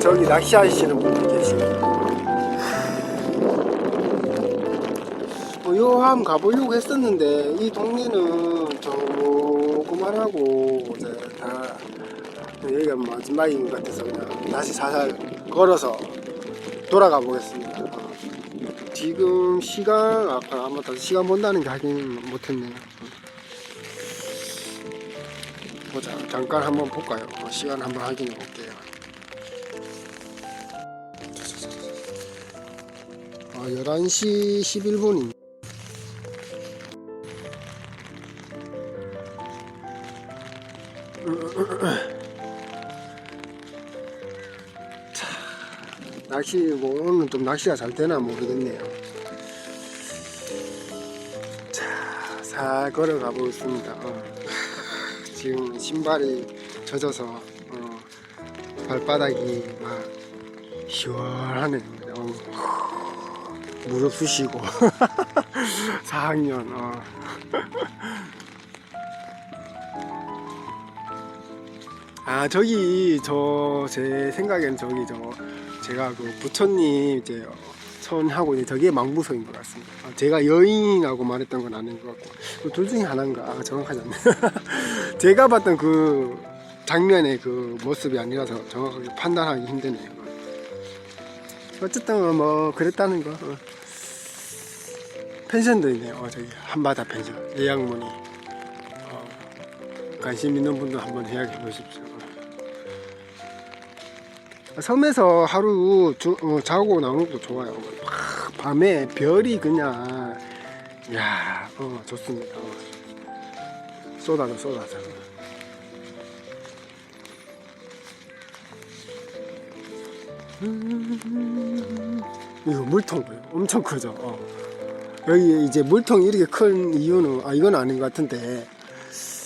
저기 낚시 하시는 분들 계십니다. 뭐 요함 가보려고 했었는데 이 동네는 조그만하고 이제 다 여기가 마지막인 것 같아서 그냥 다시 살살 걸어서 돌아가 보겠습니다. 어. 지금 시간 아까 아마 다 시간 본다는 게 확인 못했네요. 보자 잠깐 한번 볼까요? 어, 시간 한번 확인해 볼게요. 11시 11분입니다. 낚시 뭐 오늘 좀 낚시가 잘 되나 모르겠네요. 자, 잘 걸어가 보겠습니다. 어. 지금 신발이 젖어서 어, 발바닥이 막 시원하네요. 어. 무릎 쑤시고 4학년. 어. 아 저기 저 제 생각엔 저기 저 제가 그 부처님 이제 어, 선하고 이제 저게 망부서인 것 같습니다. 아, 제가 여인이라고 말했던 건 아닌 것 같고 그둘 중에 하나인가 아, 정확하지 않네. 제가 봤던 그 장면의 그 모습이 아니라서 정확하게 판단하기 힘드네요. 어쨌든 뭐 그랬다는 거. 어. 펜션도 있네요. 어, 저기 한바다 펜션 예약문이. 어, 관심 있는 분들 한번 예약해 보십시오. 섬에서 하루 주- 어, 자고 나오는 것도 좋아요. 막 밤에 별이 그냥 야, 어, 좋습니다. 어. 쏟아져, 쏟아져. 음, 이거 물통 봐요. 엄청 크죠. 어. 여기 이제 물통이 이렇게 큰 이유는 아 이건 아닌 것 같은데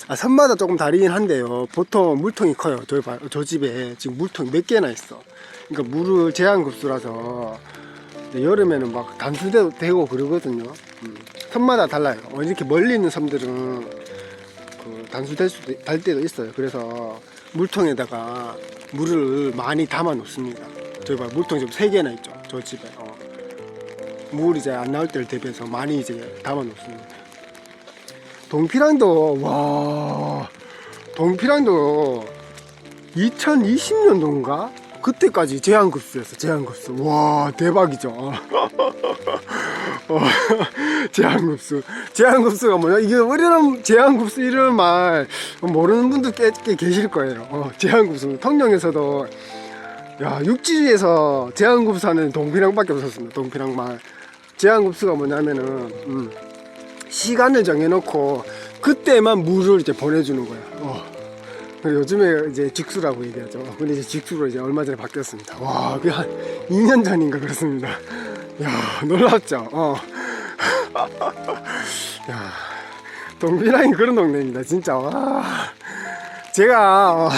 아, 섬마다 조금 다르긴 한데요. 보통 물통이 커요. 저, 봐- 저 집에 지금 물통이 몇 개나 있어. 그러니까 물을 제한급수라서 여름에는 막 단수되고 되고 그러거든요. 음. 섬마다 달라요. 어, 이렇게 멀리 있는 섬들은 그 단수될 수도 달 때도 있어요. 그래서 물통에다가 물을 많이 담아 놓습니다. 저기 봐 물통 지금 세 개나 있죠. 저 집에. 어. 물 이제 안 나올 때를 대비해서 많이 이제 담아 놓습니다. 동피랑도 와 동피랑도 2020년도인가? 그때까지 제한급수였어 제한급수. 와 대박이죠. 어, 제한급수. 제한급수가 뭐냐? 이게 우리는 제한급수 이런 말 모르는 분들 꽤, 꽤 계실 거예요. 어, 제한급수. 통영에서도 야 육지에서 제한급수 하는 동피랑밖에 없었습니다. 동피랑만 제한급수가 뭐냐면은 음, 시간을 정해놓고 그때만 물을 이제 보내주는 거야. 어. 요즘에 이제 직수라고 얘기하죠. 근데 이제 직수로 이제 얼마 전에 바뀌었습니다. 와, 그게 한 2년 전인가 그렇습니다. 야, 놀랍죠? 어. 야, 동비라인 그런 동네입니다. 진짜. 와. 제가, 어,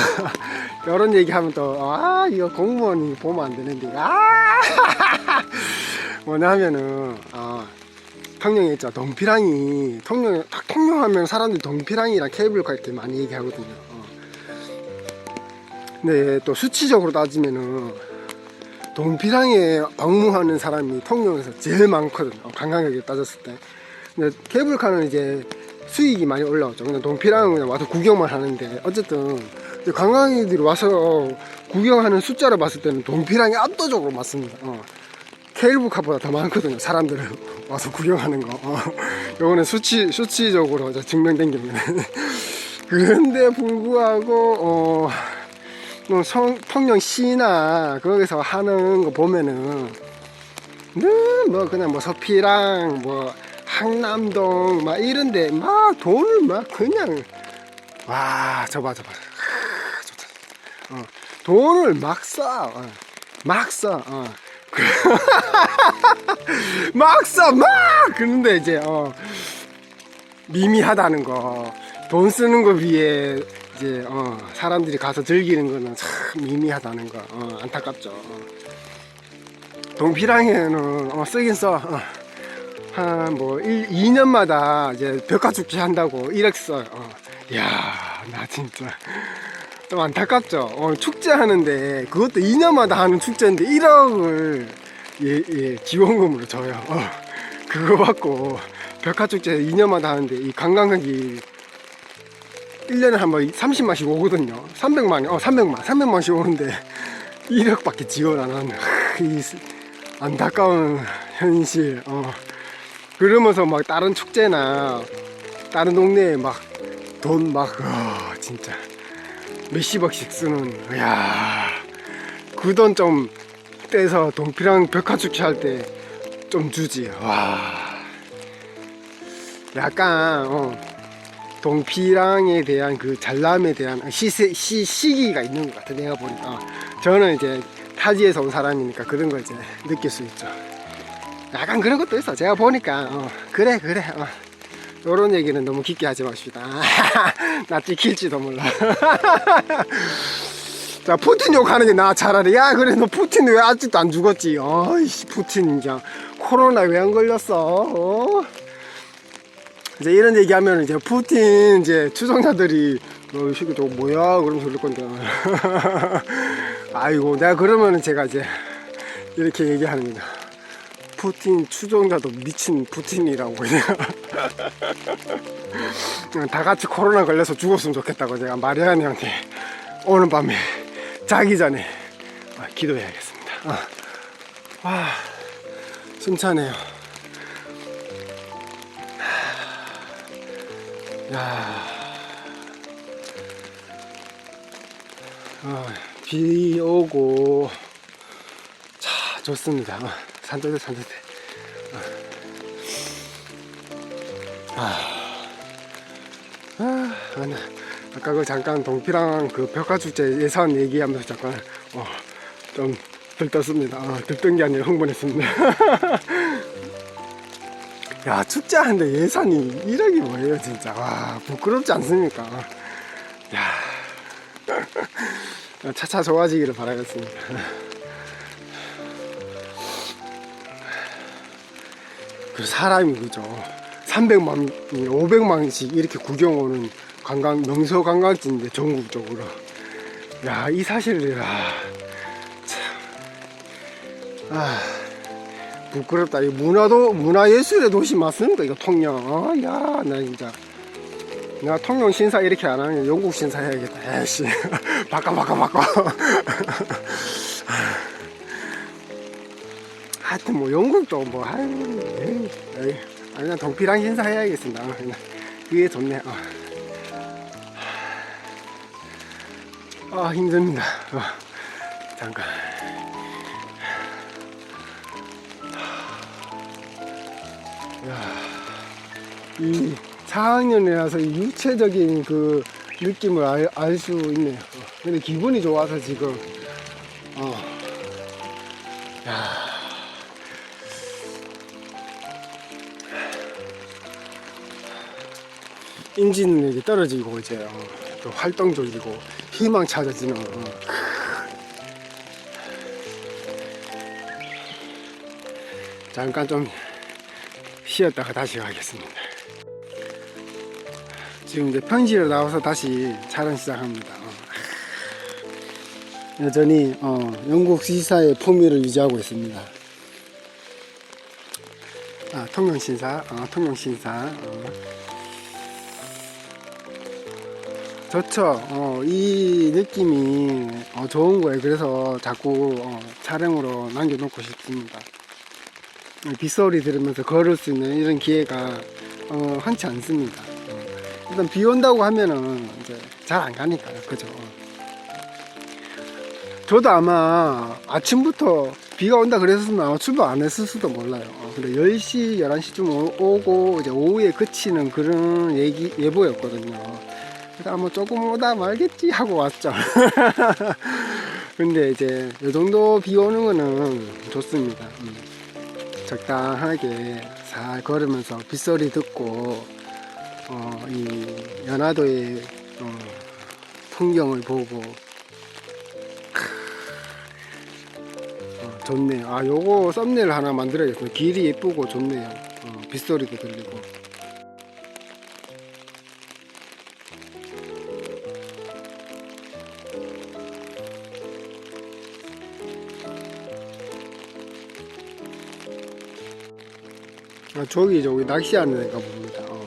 이런 얘기하면 또, 아, 이거 공무원이 보면 안 되는데, 아! 뭐냐면은, 어, 통영에 있죠. 동피랑이 통영 딱 통영하면 사람들이 동피랑이랑 케이블카 이렇게 많이 얘기하거든요. 어. 근데 또 수치적으로 따지면은 동피랑에 방문하는 사람이 통영에서 제일 많거든요. 관광객에 따졌을 때. 근데 케이블카는 이제 수익이 많이 올라오죠. 근데 동피랑은 그냥 와서 구경만 하는데 어쨌든 관광객들이 와서 구경하는 숫자를 봤을 때는 동피랑이 압도적으로 많습니다. 어. 케이블카보다 더 많거든요. 사람들은 와서 구경하는 거. 어. 요거는 수치, 수치적으로 증명된 겁니다. 그런데 불구하고, 어, 뭐 성, 통영 시나 거기서 하는 거 보면은, 늘뭐 그냥 뭐 서피랑 뭐 항남동 막 이런데 막 돈을 막 그냥, 와, 저봐, 저봐. 아, 좋다. 어, 돈을 막 써. 어. 막 써. 어. 막 써, 막! 그런데 이제, 어, 미미하다는 거. 돈 쓰는 거 위에, 이제, 어, 사람들이 가서 즐기는 거는 참 미미하다는 거. 어, 안타깝죠. 어. 동피랑에는, 어, 쓰긴 써. 어. 한, 뭐, 1, 2년마다 이제 벽화축제 한다고 1억 써요. 어. 이야, 나 진짜. 좀 안타깝죠. 어, 축제 하는데 그것도 2년마다 하는 축제인데 1억을 예, 예, 지원금으로 줘요. 어, 그거 받고 벽화 축제 2년마다 하는데 이 관광객이 1년에 한 번 30만씩 오거든요. 300만, 어, 300만, 300만씩 오는데 1억밖에 지원 안 하는 이 스- 안타까운 현실. 어. 그러면서 막 다른 축제나 다른 동네에 막 돈 막, 어, 진짜 몇십 억씩 쓰는, 이야, 그 돈 좀 떼서 동피랑 벽화 축제 할 때 좀 주지. 와. 약간, 어, 동피랑에 대한 그 잘남에 대한 시세, 시, 시기가 있는 것 같아, 내가 보니까. 저는 이제 타지에서 온 사람이니까 그런 걸 이제 느낄 수 있죠. 약간 그런 것도 있어. 제가 보니까, 어, 그래, 그래. 어. 요런 얘기는 너무 깊게 하지 맙시다. 나 찍힐지도 몰라. 자, 푸틴 욕하는 게 나 차라리. 야, 그래, 너 푸틴 왜 아직도 안 죽었지? 어이씨, 푸틴, 진짜. 코로나 왜 안 걸렸어? 어? 이제 이런 얘기하면 이제 푸틴 이제 추종자들이 너 이 새끼 저거 뭐야? 그러면서 그럴 건데. 아이고, 내가 그러면은 제가 이제 이렇게 얘기하는 거다. 푸틴 추종자도 미친 푸틴이라고 그냥 다 같이 코로나 걸려서 죽었으면 좋겠다고 제가 마리아네 형한테 오늘 밤에 자기 전에 아, 기도해야겠습니다. 아, 와, 숨차네요. 야, 아, 비 오고 차 좋습니다. 어, 산뜻해 산뜻해. 아, 아니, 아까 그 잠깐 동피랑 그 벽화축제 예산 얘기하면서 잠깐 어, 좀 들떴습니다. 어, 들뜬 게 아니라 흥분했습니다. 야 축제 하는데 예산이 1억이 뭐예요 진짜 와 부끄럽지 않습니까? 야 차차 좋아지기를 바라겠습니다. 그 사람이 그죠. 300만, 500만씩 이렇게 구경 오는 관광, 명소 관광지인데 전국적으로. 야, 이 사실을, 아, 참. 아, 부끄럽다. 이 문화도, 문화예술의 도시 맞습니까? 이거 통영. 어, 야, 나 진짜. 나 통영 신사 이렇게 안 하면 영국 신사 해야겠다. 에이씨. 바꿔, 바꿔, 바꿔. 하여튼 뭐 영국도 뭐 아유 에이. 아, 동피랑 신사 해야겠습니다. 어, 그게 좋네. 어. 아 힘듭니다. 어. 잠깐. 야, 이 4학년이라서 이 유체적인 그 느낌을 알 수 있네요. 어. 근데 기분이 좋아서 지금 어. 야. 인지능력이 떨어지고 이제 어, 또 활동적이고 희망 찾아지는 어. 잠깐 좀 쉬었다가 다시 가겠습니다. 지금 이제 평지로 나와서 다시 촬영 시작합니다. 어. 여전히 어, 영국 시사의 품위를 유지하고 있습니다. 아, 통영신사, 어, 통영신사. 어. 좋죠. 어, 이 느낌이 어, 좋은 거예요. 그래서 자꾸 어, 촬영으로 남겨놓고 싶습니다. 어, 빗소리 들으면서 걸을 수 있는 이런 기회가 어, 흔치 않습니다. 어, 일단 비 온다고 하면은 이제 잘 안 가니까요. 그죠? 저도 아마 아침부터 비가 온다 그랬으면 아마 출발 안 했을 수도 몰라요. 어, 근데 10시, 11시쯤 오고 이제 오후에 그치는 그런 얘기, 예보였거든요. 그래서 아마 조금 오다 말겠지 하고 왔죠. 근데 이제 이 정도 비 오는 거는 좋습니다. 음. 적당하게 잘 걸으면서 빗소리 듣고 어, 이 연화도의 어, 풍경을 보고 어, 좋네요. 아 요거 썸네일 하나 만들어야겠어요. 길이 예쁘고 좋네요. 어, 빗소리도 들리고. 저기 저기 낚시하는 애가 봅니다. 어.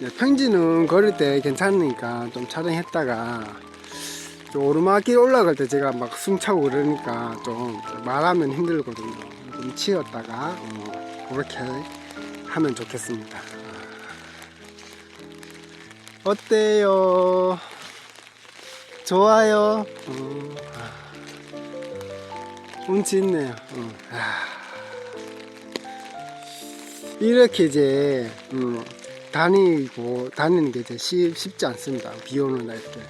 네, 평지는 걸을 때 괜찮으니까 좀 촬영했다가 좀 오르막길 올라갈 때 제가 막 숨차고 그러니까 좀 말하면 힘들거든요. 좀 치웠다가 어, 그렇게 하면 좋겠습니다. 어때요? 좋아요? 어, 아. 운치 있네요. 어. 아. 이렇게 이제 음, 다니고 다니는 게 이제 쉽, 쉽지 않습니다. 비 오는 날 때.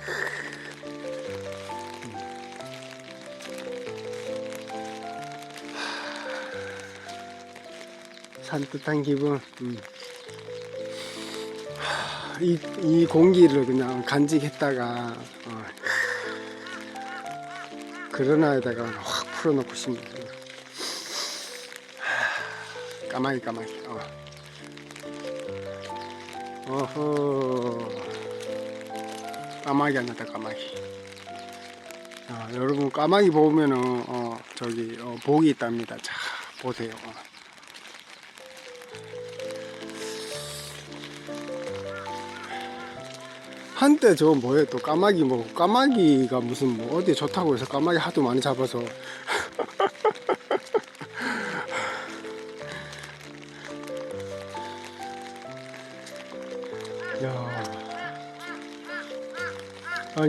산뜻한 기분. 음. 하, 이, 이 공기를 그냥 간직했다가 어, 그러나에다가 확 풀어놓고 싶습니 까마귀 까마귀. 어. 어허. 까마귀 아니다 까마귀. 아, 여러분 까마귀 보면은 어, 저기 어, 복이 있답니다. 자 보세요. 어. 한때 저 뭐에 또 까마귀 뭐 까마귀가 무슨 뭐 어디 좋다고 해서 까마귀 하도 많이 잡아서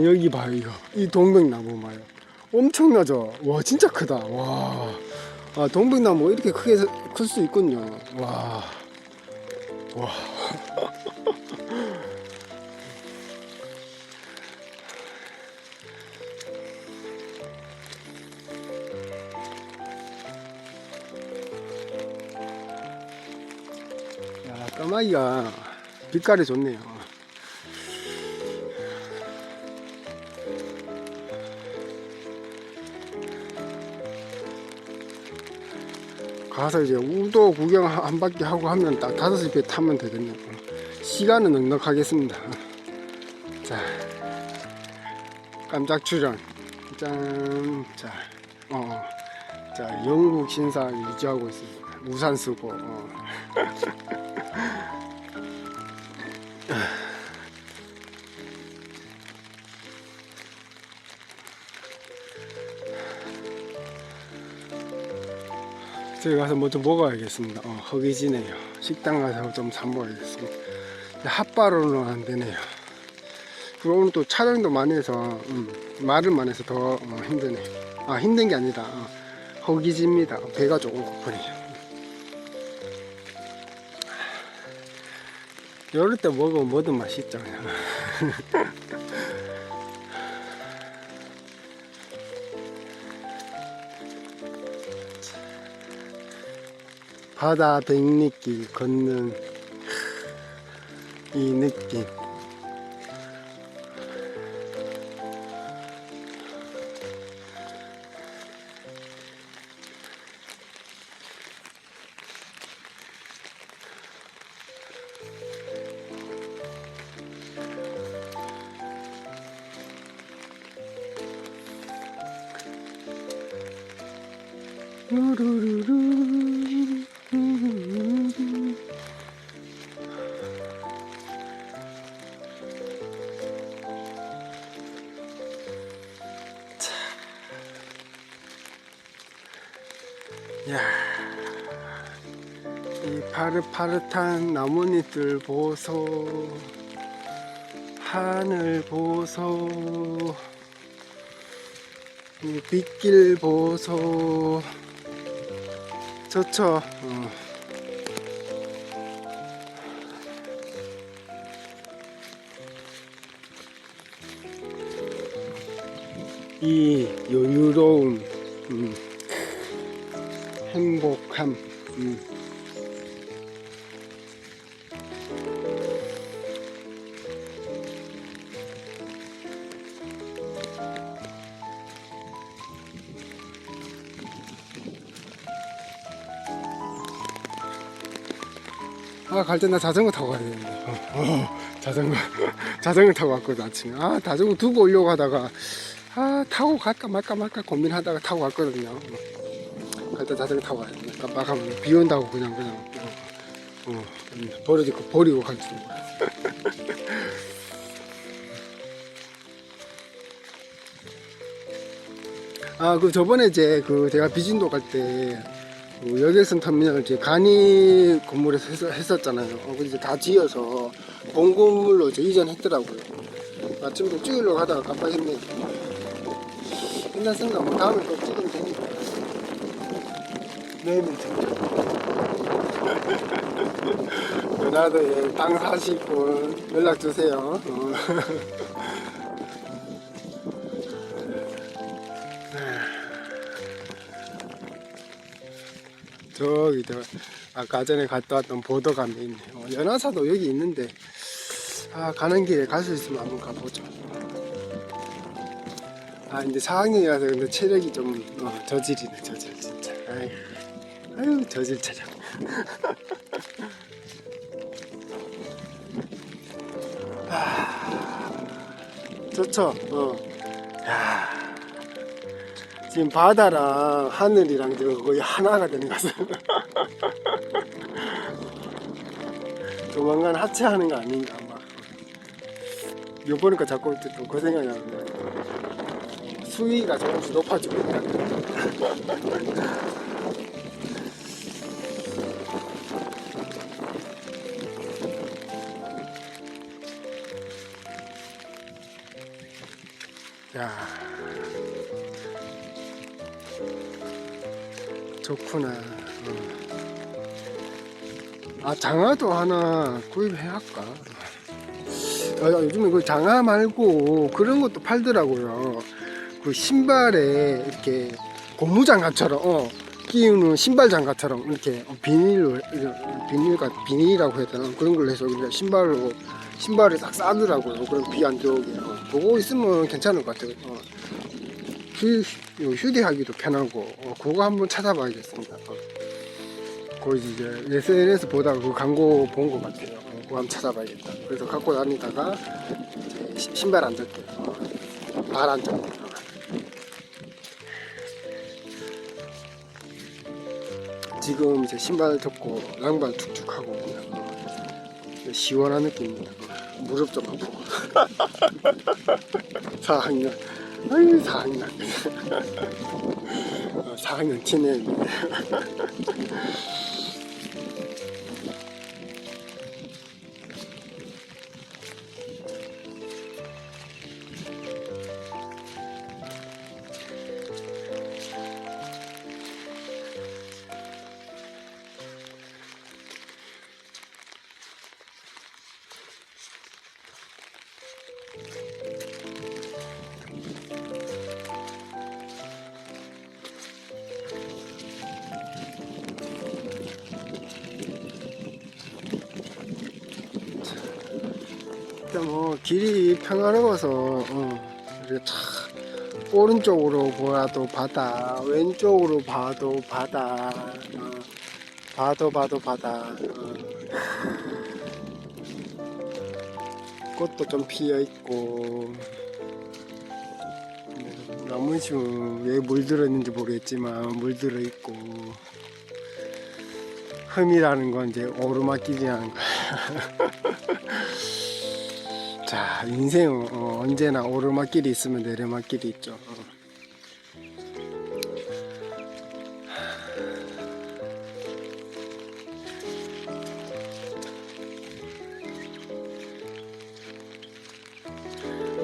아 여기 봐요 이거. 이 동백나무 봐요. 엄청나죠? 와 진짜 크다. 와. 아, 동백나무 이렇게 크게 클 수 있군요. 와. 와. 야, 까마귀가 빛깔이 좋네요. 가서 이제 우도 구경 한- 한 바퀴 하고 하면 딱 다섯 시배 타면 되겠네요. 시간은 넉넉하겠습니다. 자, 깜짝 출연. 짠, 자, 어, 어. 자, 영국 신사 유지하고 있습니다. 우산 쓰고. 어. 저기 가서 뭐 좀 먹어야겠습니다. 어, 허기지네요. 식당 가서 좀 사 먹어야겠습니다. 근데 핫바로는 안 되네요. 그리고 오늘 또 촬영도 많이 해서 음, 말을 많이 해서 더 어, 힘드네요. 아 힘든 게 아니다. 어, 허기집니다. 배가 조금 고프네요. 이럴 때 먹으면 뭐든 맛있죠 그냥. 바다 백리길 걷는 이 느낌 야, 이 파릇파릇한 나뭇잎들 보소, 하늘 보소, 이 빗길 보소, 좋죠. 어. 이 여유로움, 음. 행복함. 음. 아, 갈 때 나 자전거 타고 가야 되는데. 어, 어, 자전거, 자전거 타고 왔거든, 아침에. 아, 자전거 두고 오려고 하다가, 아, 타고 갈까 말까 말까 고민하다가 타고 갔거든요. 갈때 자전거 타고 가야 되는데. 깜빡하면 비 온다고 그냥 그냥 어, 어, 버려지고 버리고 갈지 몰라. 아, 그 저번에 이제 그 제가 비진도 갈때 그 여객선 터미널을 이제 간이 건물에서 했, 했었잖아요. 어, 근데 이제 다 지어서 본 건물로 이제 이전했더라고요. 아침부터 찍으려고 하다가 깜빡했네. 끝났으니까 뭐 다음에 또 찍으면 되 내일은 연하도에 땅 사실 분 연락 주세요. 어. 저기 저 아까 전에 갔다 왔던 보도감이 있네. 어, 연화사도 여기 있는데 아 가는 길에 갈 수 있으면 한번 가보죠. 아 근데 4학년이라서 근데 체력이 좀 어, 저질이네 저질 진짜. 아유, 아유 저질 체력. 아, 좋죠. 어. 야. 지금 바다랑 하늘이랑 지금 거의 하나가 되는 것 같아요. 조만간 하체하는 거 아닌가 아마. 이거 보니까 자꾸 또그 생각이 나는데 수위가 조금씩 높아지고 있다. 야. 좋구나. 어. 아 장화도 하나 구입해야 할까? 아, 요즘에 그 장화 말고 그런 것도 팔더라고요. 그 신발에 이렇게 고무 장갑처럼 어, 끼우는 신발 장갑처럼 이렇게 비닐로 비닐가 비닐이라고 해야 되나 그런 걸로 해서 신발로 신발에 딱 싸더라고요. 그럼 비 안 들어오게. 어, 그거 있으면 괜찮을 것 같아요. 어. 휴, 요 휴대하기도 편하고 어, 그거 한번 찾아봐야겠습니다. 어. 그 이제 SNS 보다가 그 광고 본 것 같아요. 어, 그거 한번 찾아봐야겠다. 그래서 갖고 다니다가 시- 신발 안 젖게, 어, 발안 젖게. 어. 지금 이제 신발 젖고 양발 툭툭 하고 그냥 어, 시원한 느낌입니다. 어, 무릎 좀 아프고. 4학년. 아유 4학년. 어, 4학년 티네 일단 뭐 길이 평화로워서 어, 오른쪽으로 보아도 바다 왼쪽으로 봐도 바다 어, 봐도 봐도 바다 어. 꽃도 좀 피어 있고 나무는 왜 물들어 있는지 모르겠지만 물들어 있고 흠이라는 건 이제 오르막길이라는 거야. 자, 인생은 어, 언제나 오르막길이 있으면 내리막길이 있죠. 어.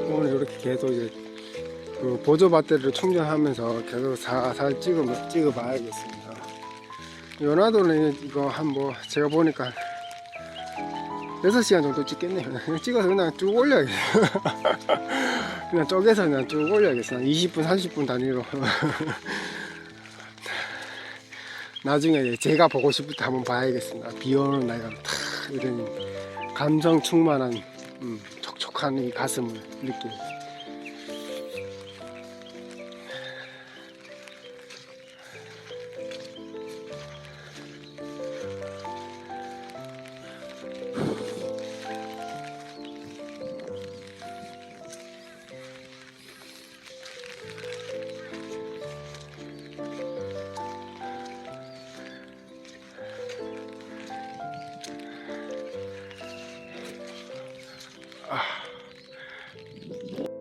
오늘 이렇게 계속 이제 그 보조 배터리를 충전하면서 계속 살살 찍어 찍어 봐야겠습니다. 연화도는 이거 한 뭐 제가 보니까 6시간 정도 찍겠네요. 찍어서 그냥 쭉 올려야겠어요. 그냥 쪼개서 그냥 쭉 올려야겠어요. 20분, 30분 단위로. 나중에 제가 보고 싶을 때 한번 봐야겠습니다. 비 오는 날가 탁 이런 감정 충만한 음, 촉촉한 이 가슴을 느끼는.